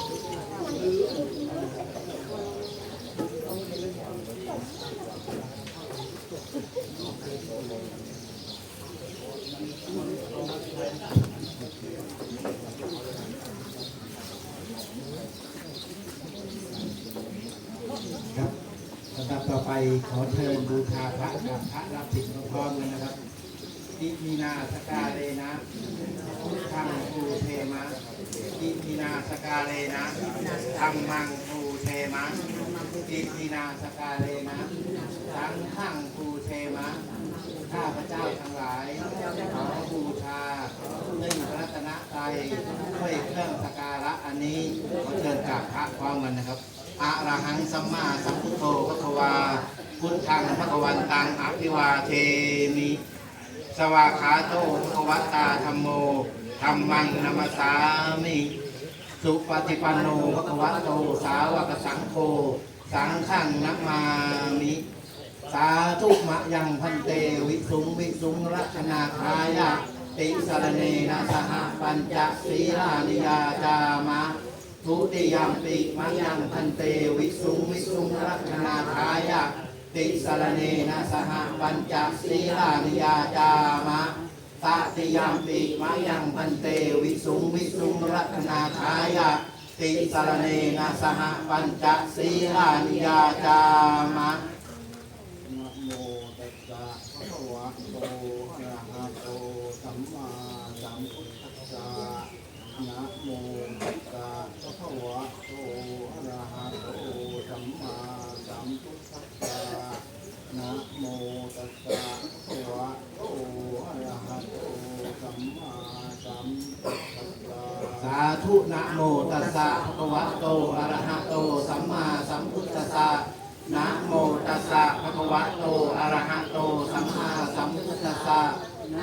ครับลำดับต่อไปขอเชิญบูชาพระกับพระรับสินพร้อมๆกันนะครับอิมีนาสกาเลนะพุทธังภูเทมะอิมีนาสกาเลนะธรรมังภูเทมะอิมีนาสกาเลนะสังฆังภูเทมะ ข้าพระเจ้าทั้งหลายขอบูชาซึ่งพระรัตนตรัยด้วยเครื่องสการะอันนี้ขอเชิญกราบพระพร้อมกันนะครับอะระหังสัมมาสัมพุทโธพระควาพุทธังพระกวันตังอภิวาเทมิ สวาขาโตพระควตาธรรมโมธรรมังนัมสามิ สุปฏิปันโนพระควโตสาวกสังโฆสังฆังนัมมามิสาธุมะยังพันเตวิสุงวิสุงรัชนาคายะติสรเนนะสหปัญจศีลานิยาจามะทุติยมปิมะยังพันเตวิสุงวิสุงรัชนาคายะติสรเนนะสหปัญจศีลานิยาจามะ ตติยามปิมายังพันเตวิสุงวิสุงรัตนาคายะติสารเนนะสหปัญจศีลานิยาจามะโมตัสสะภะคะวะโตอะระหะโตสัมมาสัมพุทธัสสะนะโมตัสสะภะคะวะโตอะระหะโตสัมมาสัมพุทธัสสะนะโมตัสสะภะคะวะโตอะระหะโตสัมมาสัมพุทธัสสะ สาธุนะ โมตัสสะภะคะวะโตอะระหะโต สัมมาสัมพุทธัสสะนะโมตัสสะภะคะวะโตอะระหะโต สัมมาสัมพุทธัสสะ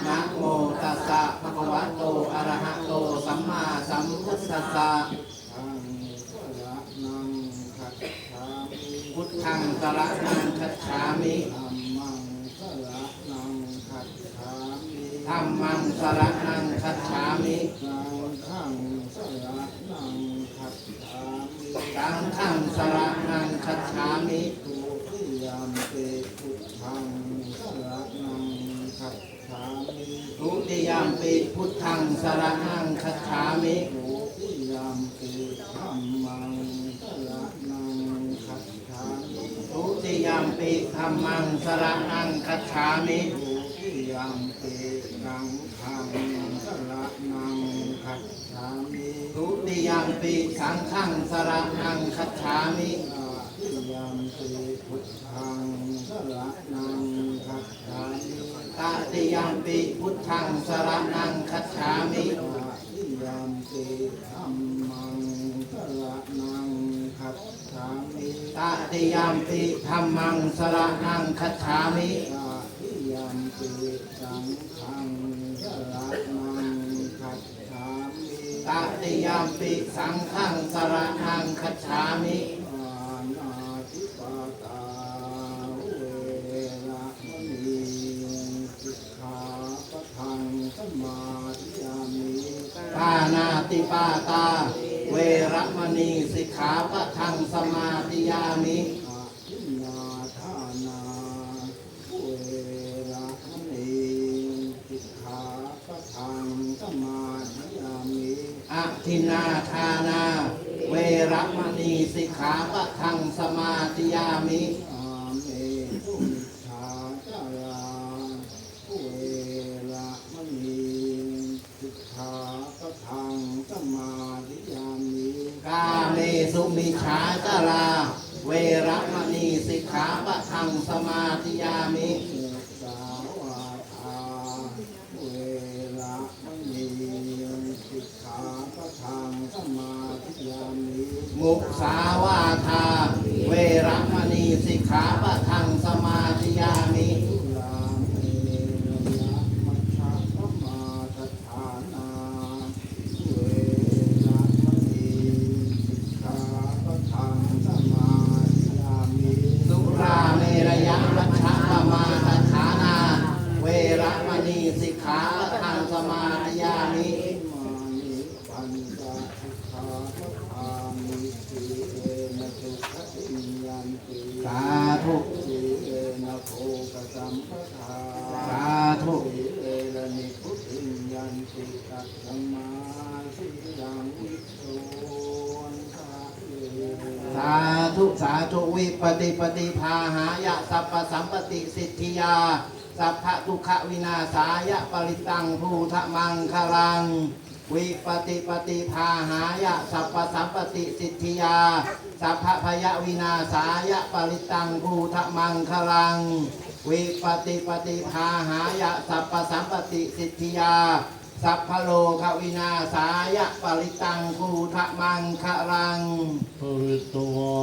นะโมตัสสะภะคะวะโตอะระหะโต สัมมาสัมพุทธัสสะทังสระนังคัจฉามิพุทธังสรนังคัจฉามิธัมมังสระนังคัจฉามิ ธัมมังสรนังคัจฉามิ สังฆัง สระนังคัจฉามิสังฆังสรนังคัจฉามิทุติยามเตพุทธังสรนังคัจฉามิทุติยมปิพุทธังสระนังคัจฉามิทุติยามเตธัมมังสรนังคัจฉามิทุติยมปิธัมมังสระนังคัจฉามิทุติยามเตสังฆังสรนังคัจฉา มิทุติยมปิสังฆังสระนังคัจฉามิตติยามเตพุทธังสรนังคัจฉามิตติยมปิพุทธังสระนังคัจฉามิตติยามเตธัมมังสรนังคัจฉามิตติยมปิธัมมังสระนังคัจฉามิ ตติยามเตสังฆังสรนังคัจฉามิ ตติยามปิสังฆังสระนังคัจฉามิ อานาติปาตาเวระมณีสิกขาปะทังสมาธิยามิ ปานาติปาตา เวระมณีสิกขาปะทังสมาธิยามิ อาทินนาทานาเวระมณีสิกขาปะทังสมาธิยามิ อะทินนาทานา เวระมณีสิกขาปะทังสมาธิยามิ อาเมตุมิชาจาราเวระมณีสิกขา ปะทังสมาธิยามิกาเมสุมิชาจารา เวระมณีสิกขาปะทังสมาธิยามิมุสาวาทาเวระมณีสิกขาปะทังสมาธิยามิ มุสาวาทา เวระมณีสิกขาปะทังสมาธิยามิ ทุลาเมระยะมัชฌะปมาทฐานาเวระมณีสิกขาปะทังสมาธิยามิ สุราเมรยะมัชฌะปมาทฐานา เวระมณีสิกขาปะทังสมาธิยามิ มานิปัญจ สุขาทามิสีเอนะสุขติยันติ สาธุ สีเอนะโภกสัมปทา สาธุ สีเอระนิพุทธิยันติตัสสมาสียังวิสุนทะเย สาธุสาธุวิ ปฏิปฏิภาหายะสัพพสัมปติสิทธิยา สัพพะทุขวินาศายะปริตังภูทะมังคลัง วิปฏิปฏิภาหายะสัพพสัมปติสิทธิยา สัพพะพยวินาศายะปริตังภูทะมังคลัง วิปฏิปฏิภาหายะสัพพสัมปติสิทธิยา สัพพโลกวินาศายะปริตังภูทะมังคลังภริตวา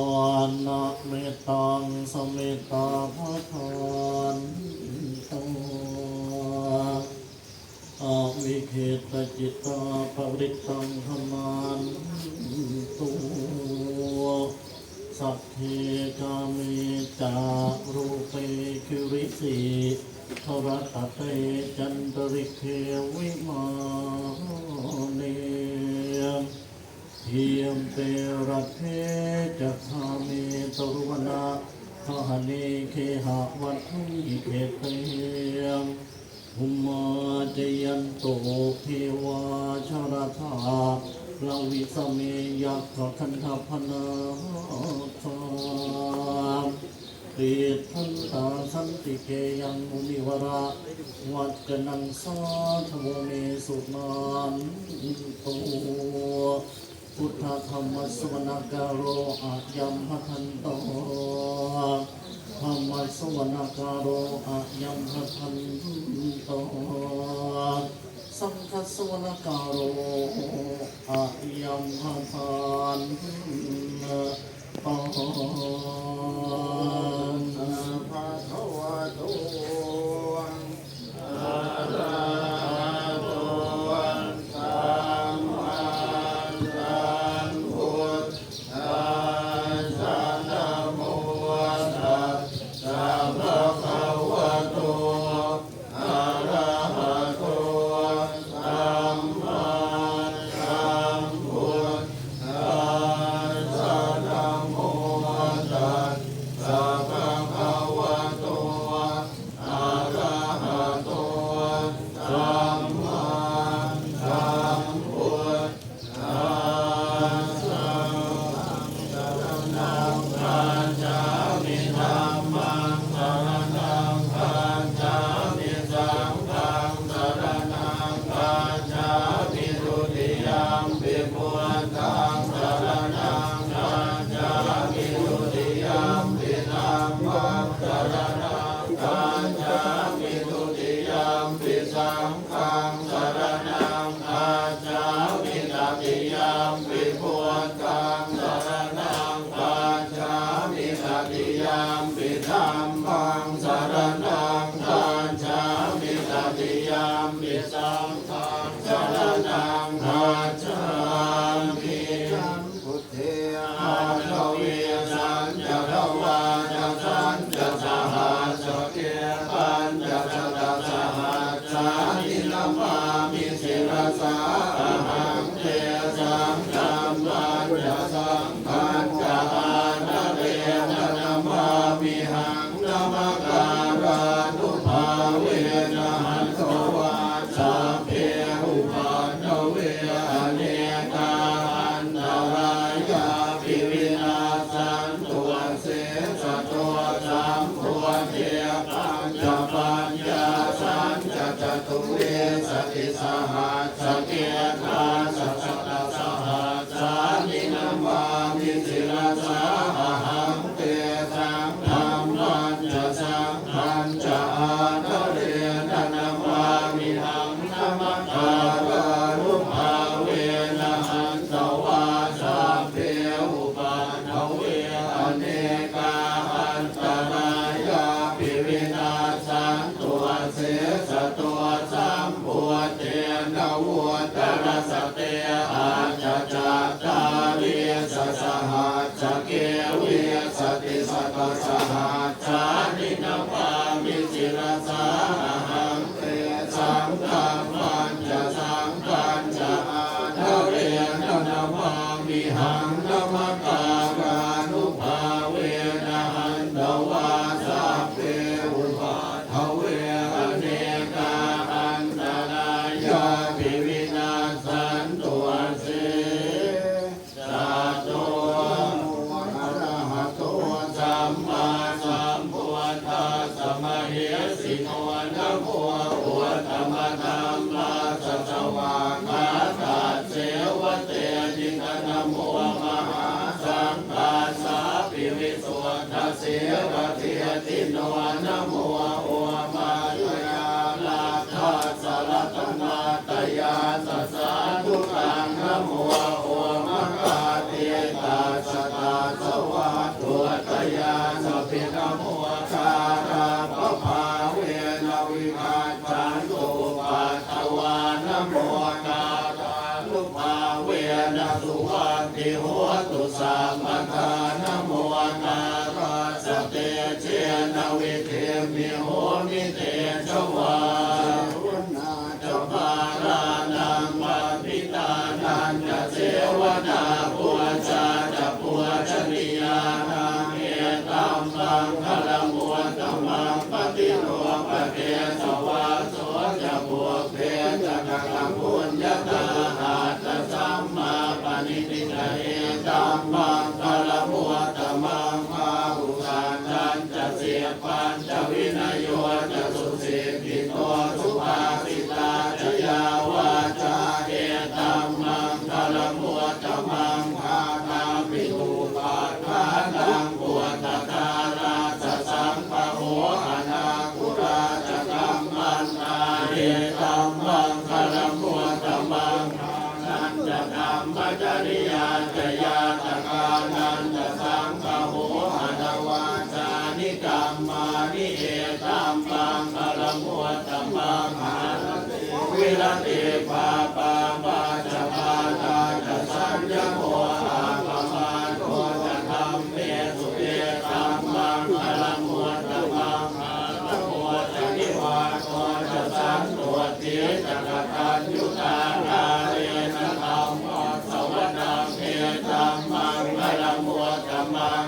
นะเมตังสเมตตาภะทานตอาวิเคตจิตตาภริตังธนานตัวสัพเพกามิจารูเปคิริสี ทรตเตจันตริเควิมาเนยเทียมเปรัตเทจักขามิตรุวนาทหานิเคหะวัตถุอิเขเตมหุมมาจยันโตเทวาชรธาลาวิสเมยักขคันธพนาทาม เปิทันตาสันติเกยังมุนิวระวัจนังสาธโมเมสุนานตัวพุทธธรรมสวนาการโรอายัมหัทันโตธรรมสวนาการโรอายัมหัทันโตสังฆสวนาการโรอายัมหัทันโต Oh. มปิธัมมังสร ส อาจจัตตาริสสหัสสเกวิสติสตสหั Deus. มิเตชวา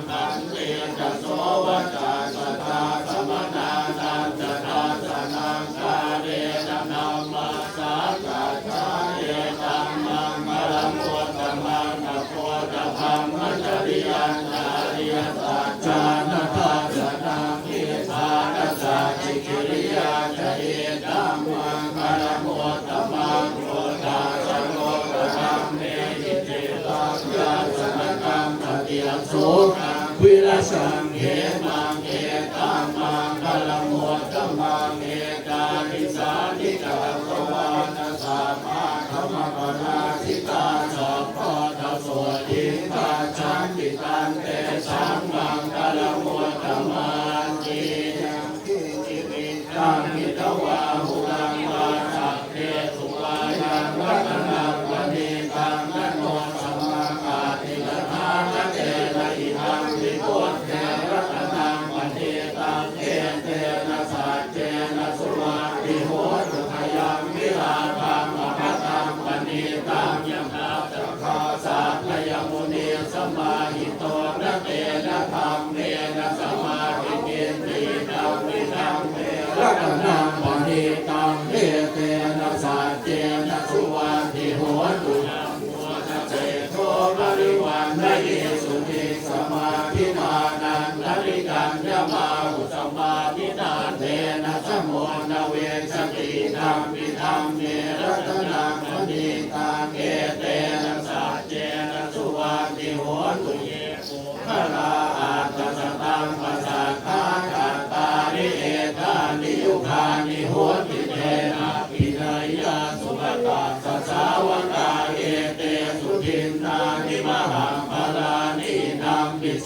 ขันเตจะโสวจา สังเขมังเอตังมังคลโมตมังเอตานิสานิกาภวานัสสะมาธรรมปนาทิตาส Amen.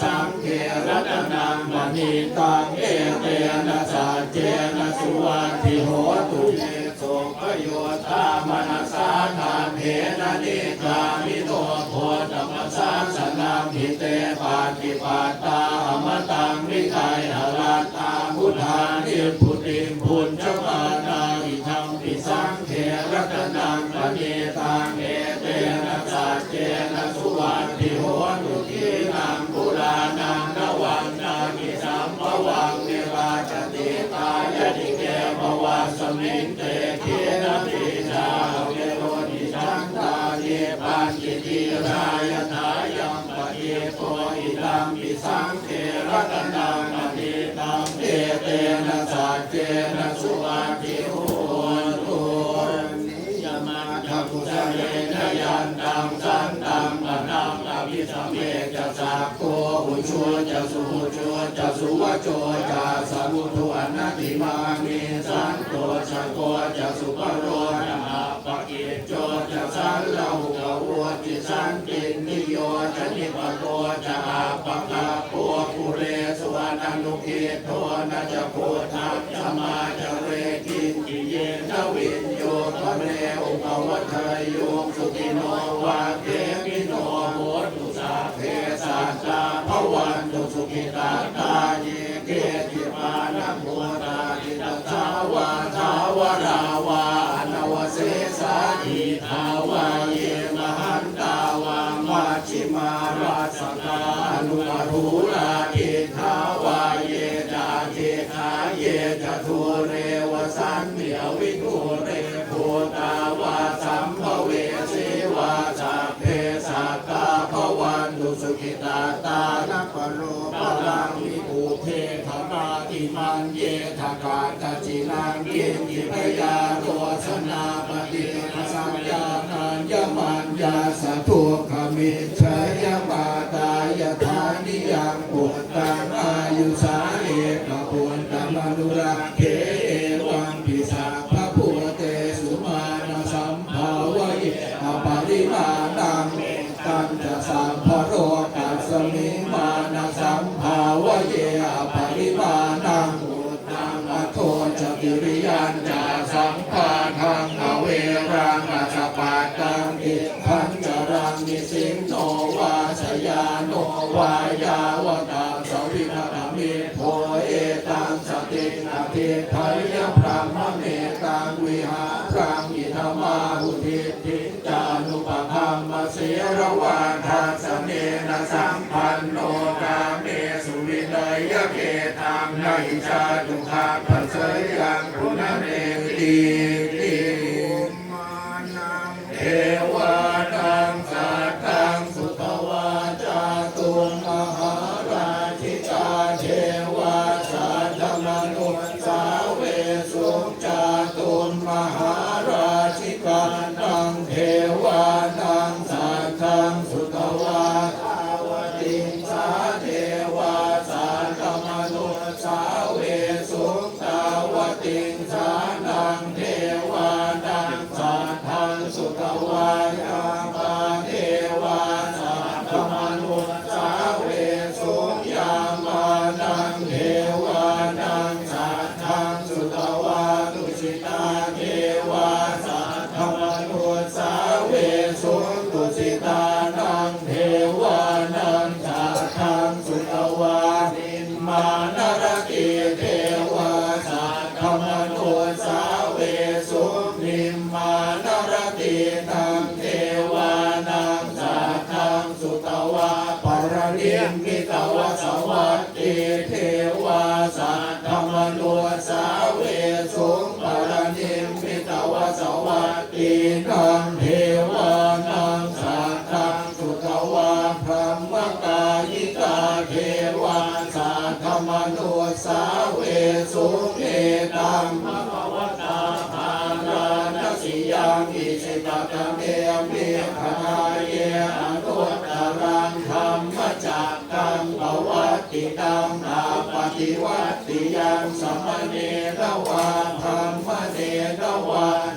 สังเทรัตนังมณีตังเอเตนะสัจเจนะสุวัทิโหตุเตโสกโยตามนัสสาทานเหนะนิกามิโตโพธรรมสาสนามหิเตปาติปาตาอมตังนิไทยหราตตาพุทธานิพุติพุนเจ้า มิงเตเทระติชาวเวโรนิชังตาเยปันกิติรายถายังปฏิโพอิดังปิสังเทระตนา สุวโจจาสมุทวนาติมามีสังโตชโกจะสุปโรนะหะปะเกีจโจจะสันเลาหะวจิสันตินิโยจะนิปโกจะอาปะกะปัวปุเรสวานานุเกโทนะจะโพธัสสมาจะเรกิจิเยนวินโยทะเรอุปวัฏโยสุติโนวาเตาวะทาวดาวานวเสสานิทาวเยมหันตาวามาชิมาราสกาลุมารูลาทิทาวเยดาเทขาเยจทุเรวสันเหมียวิโกเรภูตาวาสัมภเวสีวาจาเพสากาภวันดุสุกิตาตานักปโรปลังวิภูเทธนาติมันเยทกาตจ ยาสะโพคเมิชยาบา วายาวตาสวินาทมิโทเอตังสตินาทิไทยพรามเมตังวิหารังอิธรรมาหุทิทิจานุปธรรมเสียระวานทานสเนนสัมพันโนกาเมสุวินัยเกตังในชาตุคาปัสยังคุณเนติ ทินมิตวสวัสดิเท ติตังอาปฏิวัติยังสัมมเนรวาธรรมเนรวา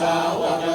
สาวก